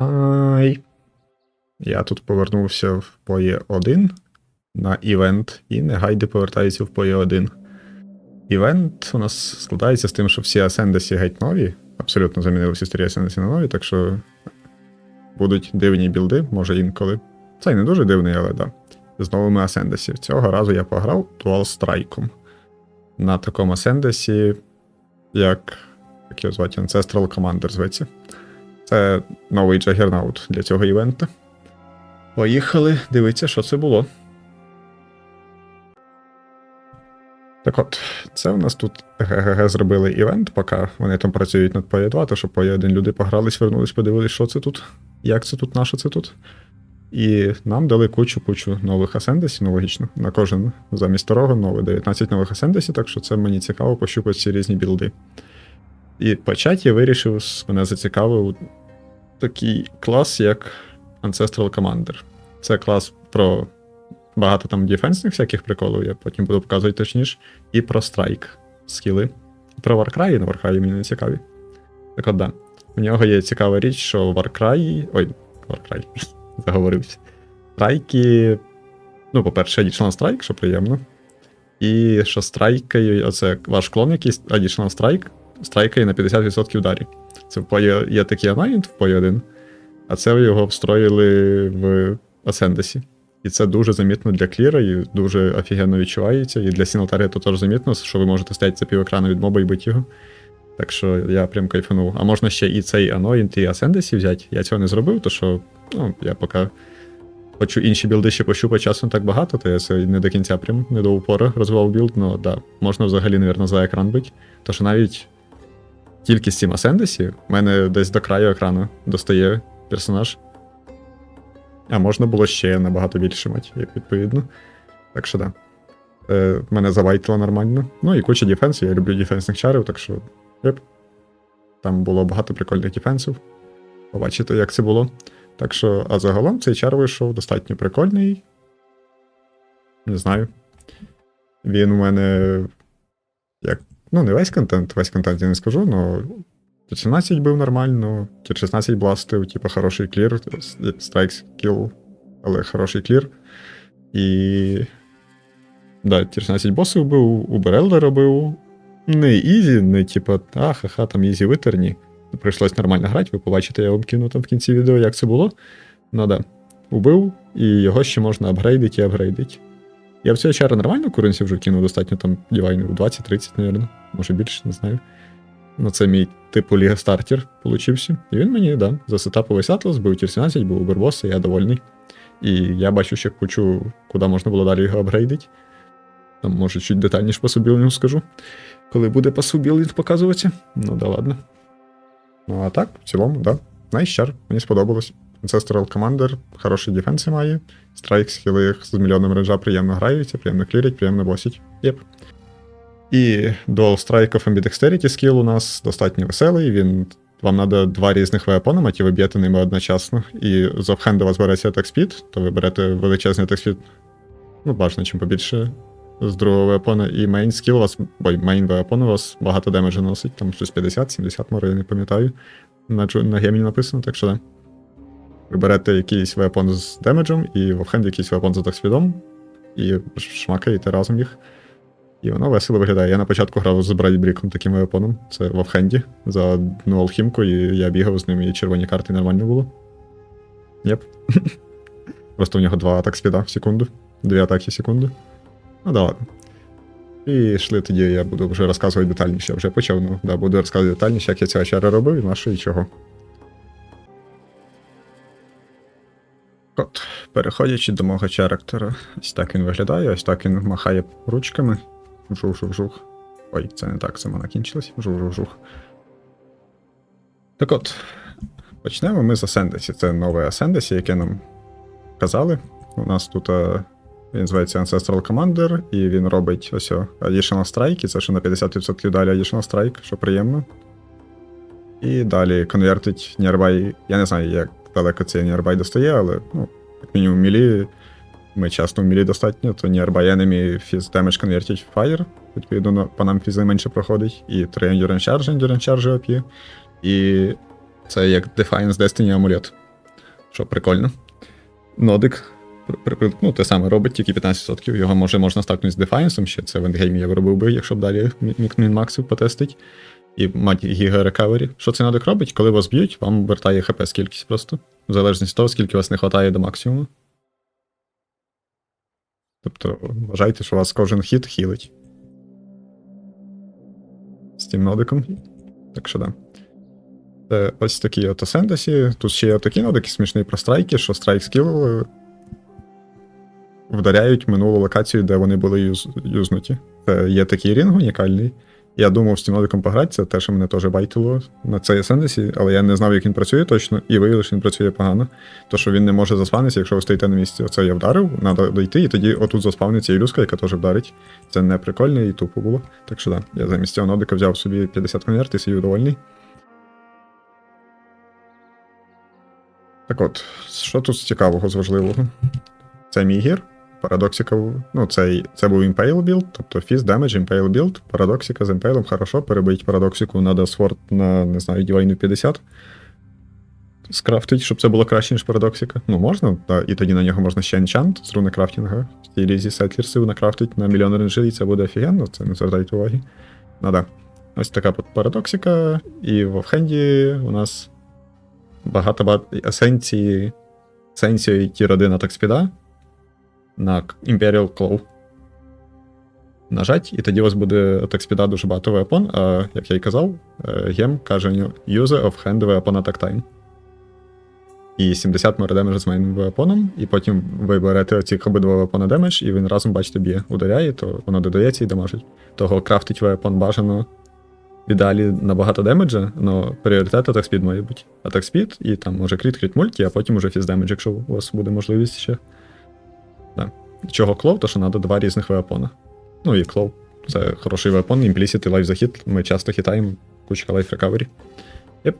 Ай. Я тут повернувся в PoE 1 на івент, і негайди повертаюся в PoE 1. Івент у нас складається з тим, що всі Асендесі геть нові. Абсолютно замінили всі старі Асендесі на нові, так що будуть дивні білди, може інколи. Цей не дуже дивний, але да. З новими Асендесі. Цього разу я пограв Dual Strike. На такому Асендесі, як. Як його звати, Ancestral Commander зветься. Це новий джагернаут для цього івента. Поїхали, дивіться, що це було. Так от, це у нас тут ГГГ зробили івент, поки вони там працюють над PoE 2, то що PoE 1 люди погрались, вернулись, подивились, що це тут, як це тут, на що це тут. І нам дали кучу-кучу нових асендесів, ну логічно. На кожен замість старого новий 19 нових асендесів, так що це мені цікаво пощупати ці різні білди. І почать я вирішив, мене зацікавив такий клас, як Ancestral Commander. Це клас про багато там дефенсних всяких приколів, я потім буду показувати точніше, і про страйк скіли. Про Warcry, на Warcry мені не цікаві. Так от да. У нього є цікава річ, що Warcry. Ой, Warcry, заговорився. Страйки. Ну, по-перше, Additional Strike, що приємно. І що страйкою, оце ваш клон, якийсь Additional Strike, страйкає на 50% ударі. Це в PoE є такий анонімент в PoE 1, а це його встроїли в Ascendесі. І це дуже замітно для кліра, і дуже офігенно відчувається. І для Сіналтарія то теж замітно, що ви можете стояти за пів екрану від моба і бити його. Так що я прям кайфанув. А можна ще і цей Anoint, і Ascendесі взяти. Я цього не зробив, то що ну, я поки хочу інші білди ще пощупати часу не так багато, то я це не до кінця прям не до упора розвивав білд, ну да, можна взагалі, навірно, за екран бити. То що навіть тільки з цим в мене десь до краю екрану достає персонаж. А можна було ще набагато більше мати, як відповідно. Так що да. Е, мене завайтило нормально. Ну і куча дефенсів, я люблю дефенсних чарів, так що. Єп. Там було багато прикольних дефенсів. Побачите, як це було. Так що, а загалом цей чар вийшов достатньо прикольний. Не знаю. Він у мене. Як. Ну, не весь контент, весь контент я не скажу, але Тір 17 був нормально, Тір 16 бластив, типа хороший клір, страйк скіл, але хороший клір. І. Да, Тір 16 босів був, у Берелда робив. Не ізі, не типа, а, ха-ха, там ізі витерні. Прийшлось нормально грати, ви побачите, я вам кину там в кінці відео, як це було. Ну да. Убив, і його ще можна апгрейдити і апгрейдити. Я в цього чара нормально куренсів вже кинув, достатньо там дівайнів 20-30, мабуть, може більше, не знаю. Ну, це мій типу Ліга стартер получився. І він мені, да, засетапив весь атлас, був тір 17, був Убербос, і я довольний. І я бачу ще кучу, куди можна було далі його апгрейдити. Там, може, чуть детальніше по субілінгу скажу. Коли буде по субілінг показуватися. Ну да ладно. Ну а так, в цілому, да. Найщар, мені сподобалось. Ancestral Commander, хороші дефенси має. Страйк скіли з мільйоном ренджа приємно граються, приємно клірять, приємно босять. Єп. І Dual Strike of Ambidexterity скіл у нас достатньо веселий. Він вам треба два різних веапона, мати ви б'єте ними одночасно. І з офхенду у вас береться attack speed, то ви берете величезний attack speed, ну, бажано, чим побільше з другого веапона. І мейн скіл у вас, бо мейн веапон у вас багато демеджу носить, там щось 50-70 може, я не пам'ятаю. На, на гемі написано, так що да. Ви берете якийсь веапон з демеджем, і в якийсь веапон з attack спідом, і шмакаєте разом їх. І воно весело виглядає. Я на початку грав з Брайбріком таким вепоном. Це в за одну алхімку, і я бігав з ним, і червоні карти нормально було. Єп. Просто в нього два атак спіда в секунду. Дві атаки в секунду. Ну да ладно. І йшли тоді, я буду вже розказувати детальніше. Я вже почав, ну да, буду розказувати детальніше, як я цього чара робив, і на що і чого. От, переходячи до мого характера, ось так він виглядає, ось так він махає ручками. Жух-жух-жух. Ой, це не так, сама накінчилась. Жух-жух-жух. Так от, почнемо ми з Ascendесі. Це нове Ascendесі, яке нам казали. У нас тут а, він називається Ancestral Commander, і він робить ось о, Additional Strike, і це ще на 50% далі Additional Strike, що приємно. І далі конвертить Nearby. Я не знаю, як далеко цей Nearby достає, але, ну, як мінімум, мілі ми часто в достатньо, то Nearby Enemy Fizz Damage Converted Fire, відповідно, по нам фізи менше проходить, і 3 Endurance Charge, Endurance Charge OP, і це як Defiance Destiny амулет. Що прикольно. Нодик. Ну, те саме робить, тільки 15%. Його може можна стакнути з Defiance ще. Це в ендгеймі я робив би, якщо б далі Мінмаксів потестить. І мать Гіга Рекавері. Що цей нодик робить? Коли вас б'ють, вам вертає хп з просто. В залежності від того, скільки вас не вистачає до максимуму. Тобто, вважайте, що вас кожен хід хілить. З тим нодиком. Так що да. Це ось такі от Асендасі. Тут ще є такі нодики смішні про страйки, що страйк скіл е, вдаряють минулу локацію, де вони були юз, юзнуті. Це є такий рінг унікальний. Я думав з цим нодиком пограти, це те, що мене теж байтило на цей Асендасі, але я не знав, як він працює точно, і виявилося, що він працює погано. То, що він не може заспавнитися, якщо ви стоїте на місці. Оце я вдарив, треба дойти, і тоді отут заспавниться ілюзка, яка теж вдарить. Це не прикольно і тупо було. Так що да, я замість цього нодика взяв собі 50 конверт і сидів довольний. Так от, що тут цікавого, з важливого? Це мій гір. Парадоксика, ну, цей, це був Impale build, тобто Fizz Damage, Impale build, Парадоксика з Impale хорошо, перебить парадоксику, надо Sword на, не знаю, Divine 50. Скрафтить, щоб це було краще, ніж парадоксика. Ну, можна, та, і тоді на нього можна ще енчант з руни крафтінга. В стилі зі сетлерсів накрафтить на мільйон ренжей, і це буде офігенно, це не звертайте уваги. Ну да. Ось така парадоксика, і в офхенді у нас багато багато есенції, есенції тір 1 атак спіда на Imperial Claw. Нажать, і тоді у вас буде атак спіда дуже багато веапон, а як я й казав, е, гем каже Use of hand weapon attack time. І 70 море демеджа з мейним веапоном, і потім ви берете оці обидва веапона демедж, і він разом, бачите, б'є, ударяє, то воно додається і дамажить. Того крафтить веапон бажано в ідеалі набагато демеджа, але пріоритет атак спід має бути. Атак спід, і там може кріт, кріт мульті, а потім уже фіз демедж, якщо у вас буде можливість ще. Чого клов, то що треба два різних веапона. Ну і клов. Це хороший веапон, імплісіт і лайф захід. Ми часто хитаємо, кучка лайф рекавері. Єп.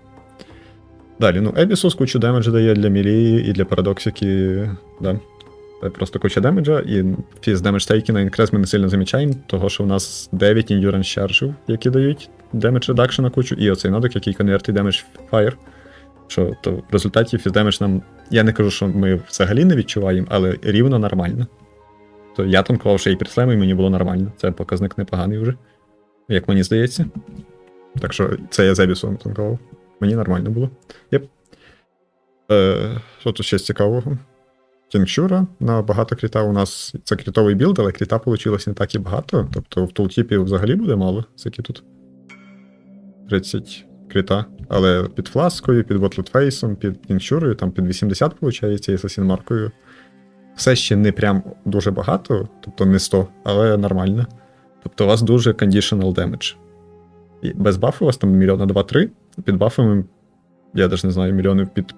Далі, ну, Ебісус кучу демеджа дає для мілі і для парадоксики. Да. Це просто куча демеджа, і фіз демедж стейки на інкрес ми не сильно замічаємо, того що у нас 9 endurance чаржів, які дають демедж редакшн на кучу, і оцей нодик, який конвертить демедж в fire. Що то в результаті фіз демедж нам. Я не кажу, що ми взагалі не відчуваємо, але рівно нормально. То я танкував ще і підслем, і мені було нормально. Це показник непоганий вже. Як мені здається. Так що це я з Ебісом танкував. Мені нормально було. Єп. Е, що тут ще з цікавого? Тінкшура на багато кріта у нас це крітовий білд, але кріта вийшло не так і багато. Тобто в тултіпі взагалі буде мало, скільки тут 30 кріта. Але під фласкою, під ботлетфейсом, під тінкшурою, там під 80 виходить, і асасін маркою. Все ще не прям дуже багато, тобто не 100, але нормально. Тобто у вас дуже conditional damage. І без бафу у вас там мільйона 2-3, під бафами, я навіть не знаю, мільйонів під,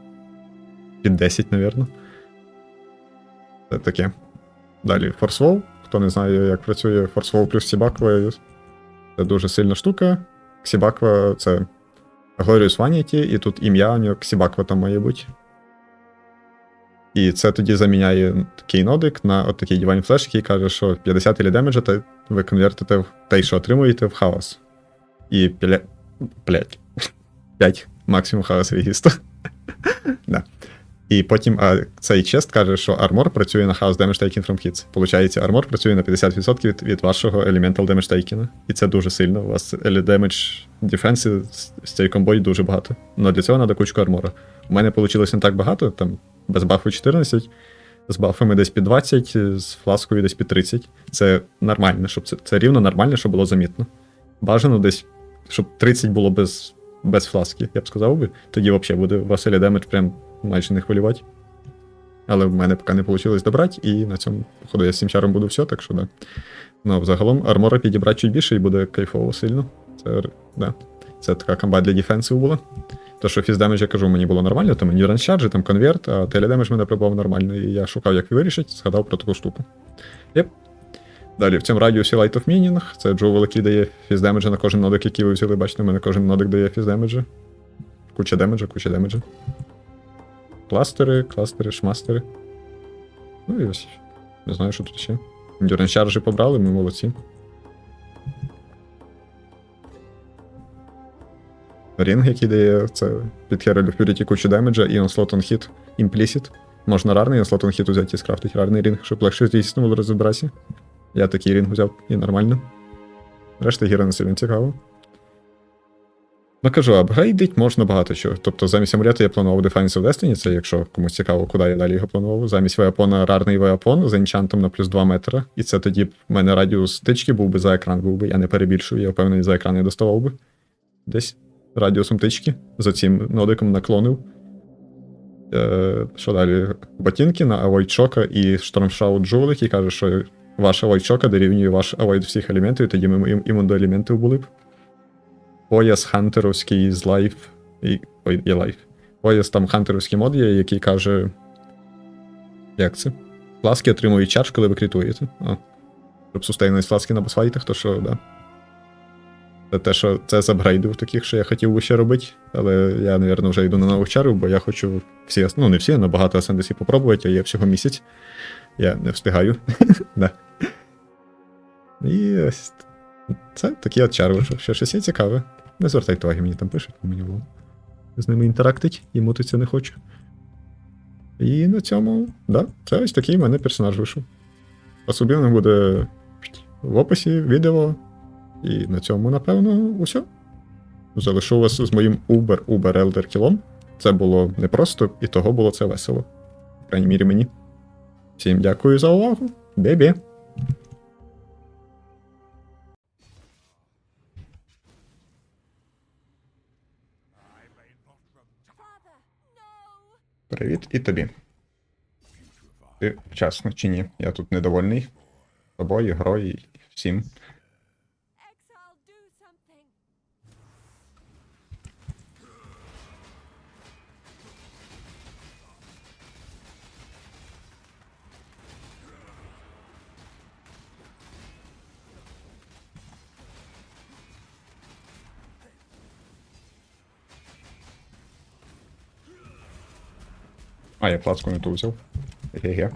під 10, напевно. Це таке. Далі форсвол. Хто не знає, як працює форсвол плюс Сібаква, це дуже сильна штука. Ксібаква це Glorious Vanity, і тут ім'я у нього Ксібаква там має бути. І це тоді заміняє такий нодик на от такий Divine Flash, який каже, що 50 ілі демеджа та ви конвертите в те, що отримуєте, в хаос. І пля... Блять. 5 максимум хаос регістр. да. І потім а, цей чест каже, що армор працює на House Damage Taken from Hits. Получається, армор працює на 50% від, від вашого Elemental Damage Taken. І це дуже сильно. У вас Damage Defense з, цією комбою дуже багато. Але для цього треба кучку армора. У мене вийшло не так багато, там без бафу 14, з бафами десь під 20, з фласкою десь під 30. Це нормально, щоб це, це рівно нормально, щоб було замітно. Бажано десь, щоб 30 було без, без фласки, я б сказав би. Тоді взагалі буде Василі демедж прям майже не хвилювати. Але в мене поки не вийшло добрати, і на цьому, походу, я з цим чаром буду все, так що да. Ну, взагалом, армора підібрати чуть більше і буде кайфово сильно. Це, да. Це така комба для дефенсів була. То, що фіз демедж, я кажу, мені було нормально, то мені ранчарджі, там конверт, а теледемедж мене прибав нормально. І я шукав, як вирішити, згадав про таку штуку. Єп. Далі, в цьому радіусі Light of Meaning, це Джо великий дає фіз демеджа на кожен нодик, який ви взяли. Бачите, у мене кожен нодик дає фіз демеджа. Куча демеджа, куча демеджа. Кластери, кластери, шмастери. Ну і ось. Не знаю, що тут ще. Endurance чарджі побрали, ми молодці. Рінг, який дає це під Hero of Purity кучу демеджа, і on Hit Implicit. Можна рарний on Hit взяти і скрафтити рарний рінг, щоб легше здійснено було розібратися. Я такий рінг взяв і нормально. Решта гіра не сильно цікаво. Ну кажу, апгрейдить можна багато чого. Тобто замість амулета я планував Defiance of Destiny, це якщо комусь цікаво, куди я далі його планував. Замість Веапона рарний Веапон з енчантом на плюс 2 метри. І це тоді б в мене радіус тички був би за екран, був би, я не перебільшую, я впевнений, за екран я доставав би. Десь радіусом тички. За цим нодиком наклонив. Е, що далі? Ботинки на Shock і Штормшаут Джул, який каже, що ваш Avoid Shock дорівнює ваш Avoid всіх елементів, і тоді ми ім- імундоелементів були б. Пояс хантеровський з лайф. І, ой, є лайф. Пояс там хантеровський мод є, який каже. Як це? Фласки отримують чардж, коли ви критуєте. А. Щоб сустейнились фласки на босфайтах, то що, да. Це те, що це з таких, що я хотів би ще робити, але я, напевно, вже йду на нових чарів, бо я хочу всі, ну не всі, але багато SNDC попробувати, а є всього місяць. Я не встигаю. І ось це такі от чари, що щось є цікаве. Не звертайте уваги, мені там пишуть, мені було. З ними інтерактить, і мутиться не хочу. І на цьому, да, це ось такий в мене персонаж вийшов. Особливо буде в описі відео. І на цьому, напевно, усе. Залишу вас з моїм Uber Uber Elder кілом. Це було непросто, і того було це весело. В крайній мірі мені. Всім дякую за увагу. Бе-бе. Привіт і тобі. Ти вчасно чи ні? Я тут недовольний. Тобою, грою і всім. А, я плацку не ту взяв. Ге-ге.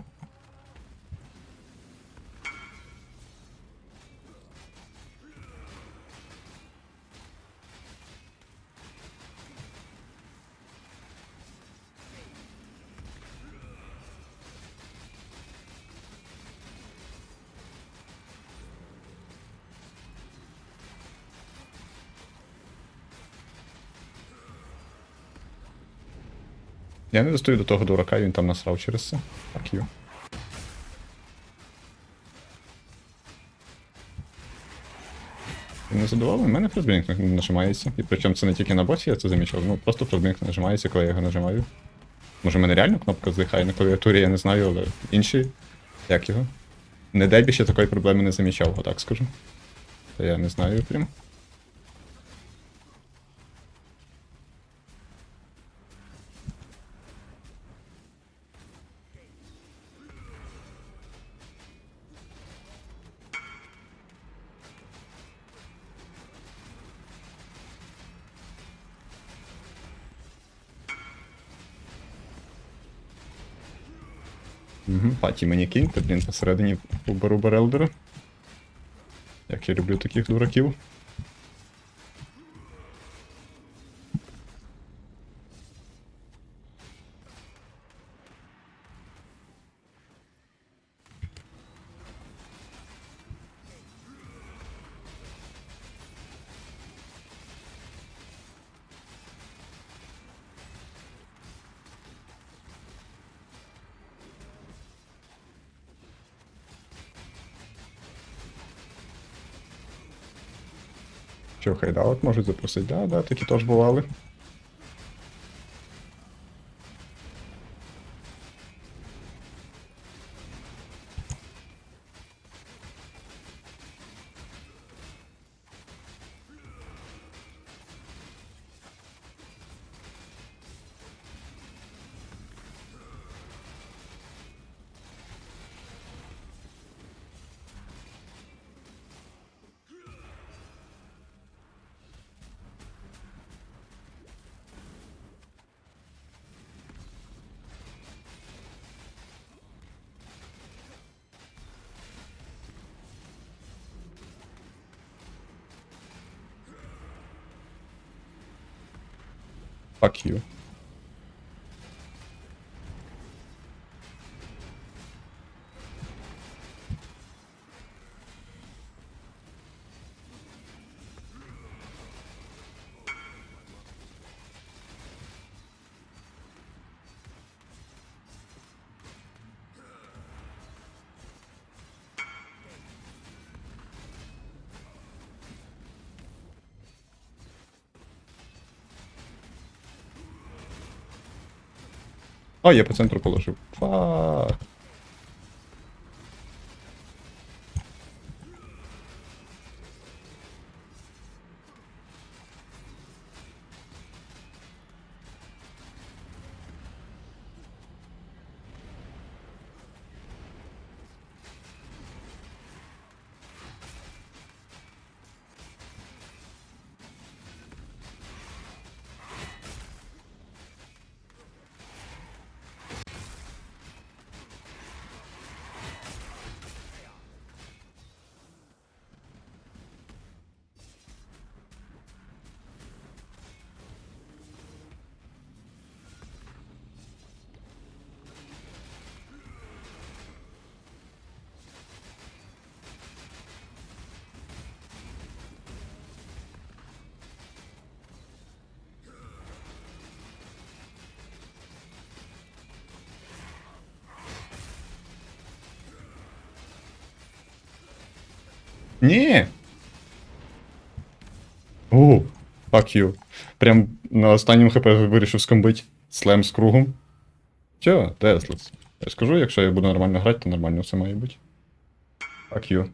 Я не достаю до того дурака, він там насрав через це. Fuck you. Не задоволений, у мене флешбінк не нажимається. І причому це не тільки на босі, я це замічав. Ну просто флешбінк не нажимається, коли я його нажимаю. Може, в мене реально кнопка здихає на клавіатурі, я не знаю, але інші. Як його? Не дебі ще такої проблеми не замічав, отак скажу. Та я не знаю прям. Угу. Паті мені кінь, блін посередині уберу Барелдера. Як я люблю таких дураків. Що, от можуть запросити? Да, да, такі теж бували. Fuck you. А, я по центру положив. Фак. Ні. О, fuck you. Прям на останньому хп вирішив скомбить слем з кругом. Чо, Теслес? Я скажу, якщо я буду нормально грати, то нормально все має бути. Fuck you.